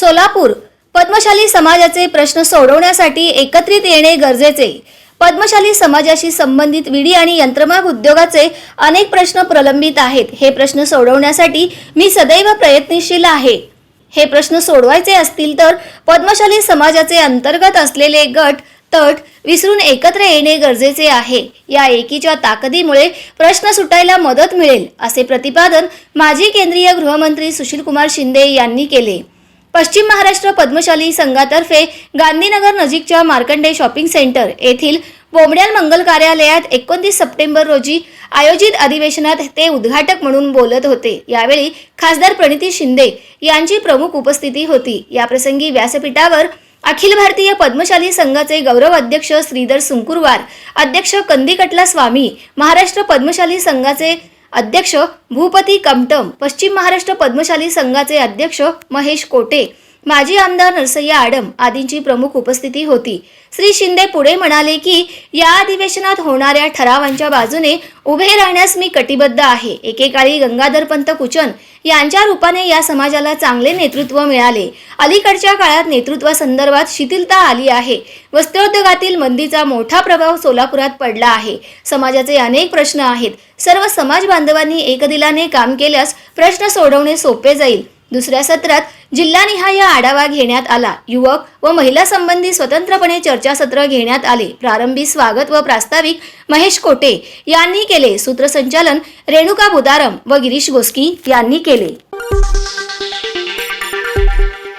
सोलापूर. पद्मशाली समाजाचे प्रश्न सोडवण्यासाठी एकत्रित येणे गरजेचे. पद्मशाली समाजाशी संबंधित विडी आणि यंत्रमाग उद्योगाचे अनेक प्रश्न प्रलंबित आहेत. हे प्रश्न सोडवण्यासाठी मी सदैव प्रयत्नशील आहे. हे प्रश्न सोडवायचे असतील तर पद्मशाली समाजाचे अंतर्गत असलेले गट तट विसरून एकत्र येणे गरजेचे आहे. या एकीच्या ताकदीमुळे प्रश्न सुटायला मदत मिळेल असे प्रतिपादन माजी केंद्रीय गृहमंत्री सुशीलकुमार शिंदे यांनी केले. पश्चिम महाराष्ट्र पद्मशाली संघातर्फे गांधीनगर नजीकच्या मार्कंडे शॉपिंग सेंटर येथील बोमड्याल मंगल कार्यालयात एकोणतीस सप्टेंबर रोजी आयोजित अधिवेशनात ते उद्घाटक म्हणून बोलत होते. यावेळी खासदार प्रणिती शिंदे यांची प्रमुख उपस्थिती होती. याप्रसंगी व्यासपीठावर अखिल भारतीय पद्मशाली संघाचे गौरव अध्यक्ष श्रीधर सुंकुरवार अध्यक्ष कंदिकटला स्वामी महाराष्ट्र पद्मशाली संघाचे अध्यक्ष भूपती कमटम पश्चिम महाराष्ट्र पद्मशाली संघाचे अध्यक्ष महेश कोटे माजी आमदार नरसय्या आडम आदींची प्रमुख उपस्थिती होती. श्री शिंदे पुढे म्हणाले की या अधिवेशनात होणाऱ्या ठरावांच्या बाजूने उभे राहण्यास मी कटिबद्ध आहे. एकेकाळी गंगाधर पंत कुचन यांच्या रूपाने या समाजाला चांगले नेतृत्व मिळाले. अलीकडच्या काळात नेतृत्वासंदर्भात शिथिलता आली आहे. वस्त्रोद्योगातील मंदीचा मोठा प्रभाव सोलापुरात पडला आहे. समाजाचे अनेक प्रश्न आहेत. सर्व समाज बांधवांनी एकदिलाने काम केल्यास प्रश्न सोडवणे सोपे जाईल. दुसऱ्या सत्रात जिल्हानिहाय आढावा घेण्यात आला. युवक व महिला संबंधी स्वतंत्रपणे चर्चासत्र घेण्यात आले. प्रारंभी स्वागत व प्रास्ताविक महेश कोटे यांनी केले. सूत्रसंचालन रेणुका बुदारम व गिरीश गोस्की यांनी केले.